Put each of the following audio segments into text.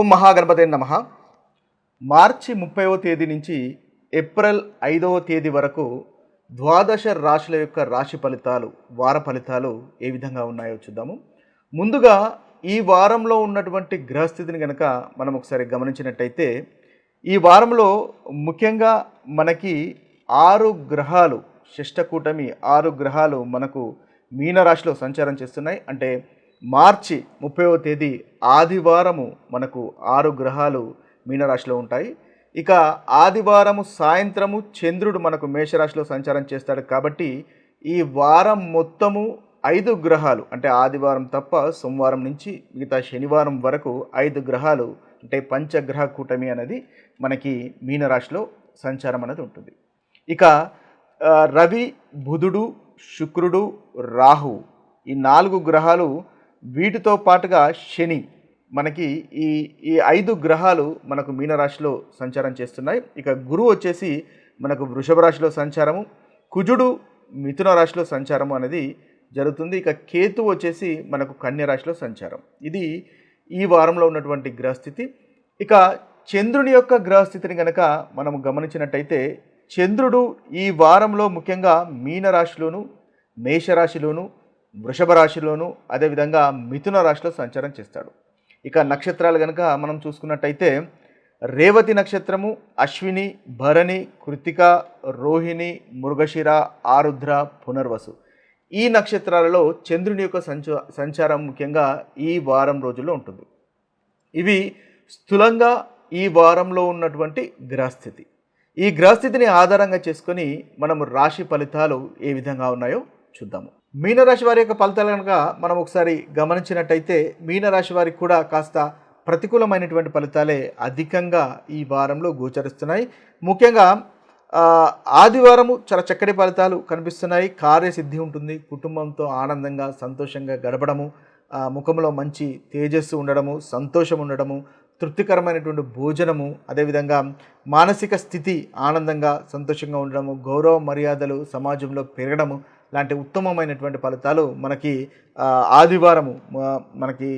ఓం మహాగణపతి నమ. మార్చి ముప్పైవ తేదీ నుంచి ఏప్రిల్ ఐదవ తేదీ వరకు ద్వాదశ రాశుల యొక్క రాశి ఫలితాలు వార ఫలితాలు ఏ విధంగా ఉన్నాయో చూద్దాము. ముందుగా ఈ వారంలో ఉన్నటువంటి గ్రహస్థితిని కనుక మనం ఒకసారి గమనించినట్టయితే ఈ వారంలో ముఖ్యంగా మనకి ఆరు గ్రహాలు షష్టకూటమి ఆరు గ్రహాలు మనకు మీనరాశిలో సంచారం చేస్తున్నాయి. అంటే మార్చి ముప్పైవ తేదీ ఆదివారము మనకు ఆరు గ్రహాలు మీనరాశిలో ఉంటాయి. ఇక ఆదివారము సాయంత్రము చంద్రుడు మనకు మేషరాశిలో సంచారం చేస్తాడు కాబట్టి ఈ వారం మొత్తము ఐదు గ్రహాలు అంటే ఆదివారం తప్ప సోమవారం నుంచి మిగతా శనివారం వరకు ఐదు గ్రహాలు అంటే పంచగ్రహ కూటమి అనేది మనకి మీనరాశిలో సంచారం అనేది ఉంటుంది. ఇక రవి బుధుడు శుక్రుడు రాహు ఈ నాలుగు గ్రహాలు వీటితో పాటుగా శని మనకి ఈ ఈ ఐదు గ్రహాలు మనకు మీనరాశిలో సంచారం చేస్తున్నాయి. ఇక గురువు వచ్చేసి మనకు వృషభ రాశిలో సంచారము కుజుడు మిథున రాశిలో సంచారము అనేది జరుగుతుంది. ఇక కేతు వచ్చేసి మనకు కన్య రాశిలో సంచారం. ఇది ఈ వారంలో ఉన్నటువంటి గ్రహస్థితి. ఇక చంద్రుని యొక్క గ్రహస్థితిని కనుక మనం గమనించినట్టయితే చంద్రుడు ఈ వారంలో ముఖ్యంగా మీనరాశిలోను మేషరాశిలోను వృషభ రాశిలోను అదేవిధంగా మిథున రాశిలో సంచారం చేస్తాడు. ఇక నక్షత్రాలు కనుక మనం చూసుకున్నట్టయితే రేవతి నక్షత్రము అశ్విని భరణి కృతిక రోహిణి మృగశిర ఆరుద్ర పునర్వసు. ఈ నక్షత్రాలలో చంద్రుని యొక్క సంచు సంచారం ముఖ్యంగా ఈ వారం రోజుల్లో ఉంటుంది. ఇవి స్థూలంగా ఈ వారంలో ఉన్నటువంటి గ్రహస్థితి. ఈ గ్రహస్థితిని ఆధారంగా చేసుకొని మనము రాశి ఫలితాలు ఏ విధంగా ఉన్నాయో చూద్దాము. మీనరాశి వారి యొక్క ఫలితాలు కనుక మనం ఒకసారి గమనించినట్టయితే మీనరాశి వారికి కూడా కాస్త ప్రతికూలమైనటువంటి ఫలితాలే అధికంగా ఈ వారంలో గోచరిస్తున్నాయి. ముఖ్యంగా ఆదివారము చాలా చక్కటి ఫలితాలు కనిపిస్తున్నాయి. కార్యసిద్ధి ఉంటుంది. కుటుంబంతో ఆనందంగా సంతోషంగా గడపడము ముఖంలో మంచి తేజస్సు ఉండడము సంతోషం ఉండడము తృప్తికరమైనటువంటి భోజనము అదేవిధంగా మానసిక స్థితి ఆనందంగా సంతోషంగా ఉండడము గౌరవ మర్యాదలు సమాజంలో పెరగడము లాంటి ఉత్తమమైనటువంటి ఫలితాలు మనకి ఆదివారము మనకి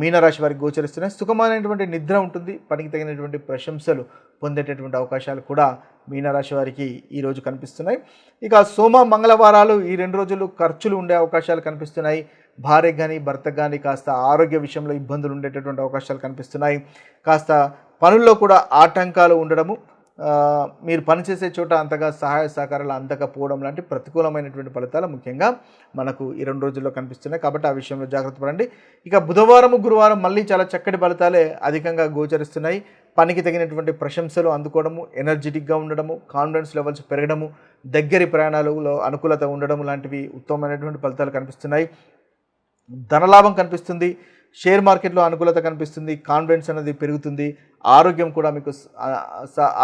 మీనరాశి వారికి గోచరిస్తున్నాయి. సుఖమైనటువంటి నిద్ర ఉంటుంది పనికి తగినటువంటి ప్రశంసలు పొందేటటువంటి అవకాశాలు కూడా మీనరాశి వారికి ఈరోజు కనిపిస్తున్నాయి. ఇక సోమ మంగళవారాలు ఈ రెండు రోజులు ఖర్చులు ఉండే అవకాశాలు కనిపిస్తున్నాయి. భార్యకు కానీ భర్తకు కానీ కాస్త ఆరోగ్య విషయంలో ఇబ్బందులు ఉండేటటువంటి అవకాశాలు కనిపిస్తున్నాయి. కాస్త పనుల్లో కూడా ఆటంకాలు ఉండడము మీరు పనిచేసే చోట అంతగా సహాయ సహకారాలు అందకపోవడం లాంటి ప్రతికూలమైనటువంటి ఫలితాలు ముఖ్యంగా మనకు ఈ రెండు రోజుల్లో కనిపిస్తున్నాయి. కాబట్టి ఆ విషయంలో జాగ్రత్త పడండి. ఇక బుధవారం గురువారం మళ్ళీ చాలా చక్కటి ఫలితాలే అధికంగా గోచరిస్తున్నాయి. పనికి తగినటువంటి ప్రశంసలు అందుకోవడము ఎనర్జెటిక్గా ఉండడము కాన్ఫిడెన్స్ లెవెల్స్ పెరగడము దగ్గరి ప్రయాణాలలో అనుకూలత ఉండడం లాంటివి ఉత్తమమైనటువంటి ఫలితాలు కనిపిస్తున్నాయి. ధనలాభం కనిపిస్తుంది. షేర్ మార్కెట్లో అనుకూలత కనిపిస్తుంది కాన్ఫిడెన్స్ అనేది పెరుగుతుంది ఆరోగ్యం కూడా మీకు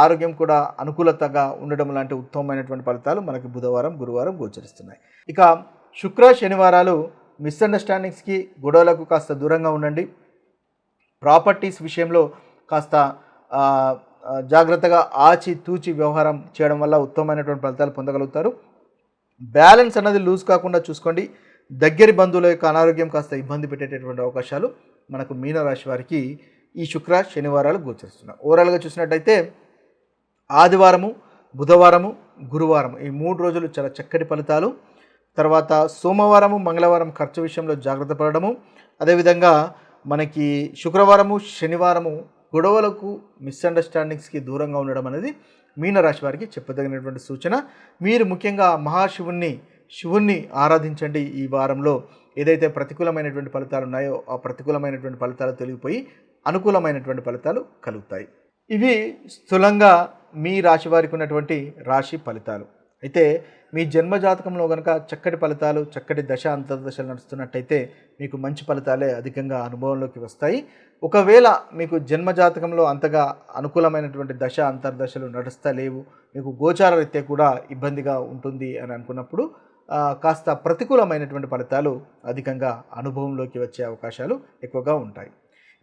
ఆరోగ్యం కూడా అనుకూలతగా ఉండడం లాంటి ఉత్తమమైనటువంటి ఫలితాలు మనకి బుధవారం గురువారం గోచరిస్తున్నాయి. ఇక శుక్ర శనివారాలు మిస్అండర్స్టాండింగ్స్కి గొడవలకు కాస్త దూరంగా ఉండండి. ప్రాపర్టీస్ విషయంలో కాస్త జాగ్రత్తగా ఆచి తూచి వ్యవహారం చేయడం వల్ల ఉత్తమమైనటువంటి ఫలితాలు పొందగలుగుతారు. బ్యాలెన్స్ అనేది లూజ్ కాకుండా చూసుకోండి. దగ్గరి బంధువుల యొక్క అనారోగ్యం కాస్త ఇబ్బంది పెట్టేటటువంటి అవకాశాలు మనకు మీనరాశి వారికి ఈ శుక్ర శనివారాలు గోచరిస్తున్నాయి. ఓవరాల్గా చూసినట్టయితే ఆదివారము బుధవారము గురువారం ఈ మూడు రోజులు చాలా చక్కటి ఫలితాలు. తర్వాత సోమవారము మంగళవారం ఖర్చు విషయంలో జాగ్రత్త పడడము. అదేవిధంగా మనకి శుక్రవారము శనివారము గొడవలకు మిస్అండర్స్టాండింగ్స్కి దూరంగా ఉండడం అనేది మీనరాశి వారికి చెప్పదగినటువంటి సూచన. మీరు ముఖ్యంగా మహాశివుణ్ణి శివుణ్ణి ఆరాధించండి ఈ వారంలో. ఏదైతే ప్రతికూలమైనటువంటి ఫలితాలు ఉన్నాయో ఆ ప్రతికూలమైనటువంటి ఫలితాలు తొలగిపోయి అనుకూలమైనటువంటి ఫలితాలు కలుగుతాయి. ఇవి స్థూలంగా మీ రాశి వారికి ఉన్నటువంటి రాశి ఫలితాలు. అయితే మీ జన్మ జాతకంలో కనుక చక్కటి ఫలితాలు చక్కటి దశ అంతర్దశలు నడుస్తున్నట్టయితే మీకు మంచి ఫలితాలే అధికంగా అనుభవంలోకి వస్తాయి. ఒకవేళ మీకు జన్మ జాతకంలో అంతగా అనుకూలమైనటువంటి దశ అంతర్దశలు నడుస్తలేవు మీకు గోచార రీత్యా కూడా ఇబ్బందిగా ఉంటుంది అని అనుకున్నప్పుడు కాస్త ప్రతికూలమైనటువంటి ఫలితాలు అధికంగా అనుభవంలోకి వచ్చే అవకాశాలు ఎక్కువగా ఉంటాయి.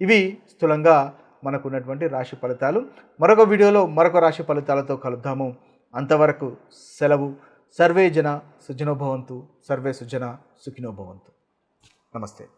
ఇవి స్థూలంగా మనకున్నటువంటి రాశి ఫలితాలు. మరొక వీడియోలో మరొక రాశి ఫలితాలతో కలుద్దాము. అంతవరకు సెలవు. సర్వే జన సుజనోభవంతు సర్వే సుజన సుఖినోభవంతు నమస్తే.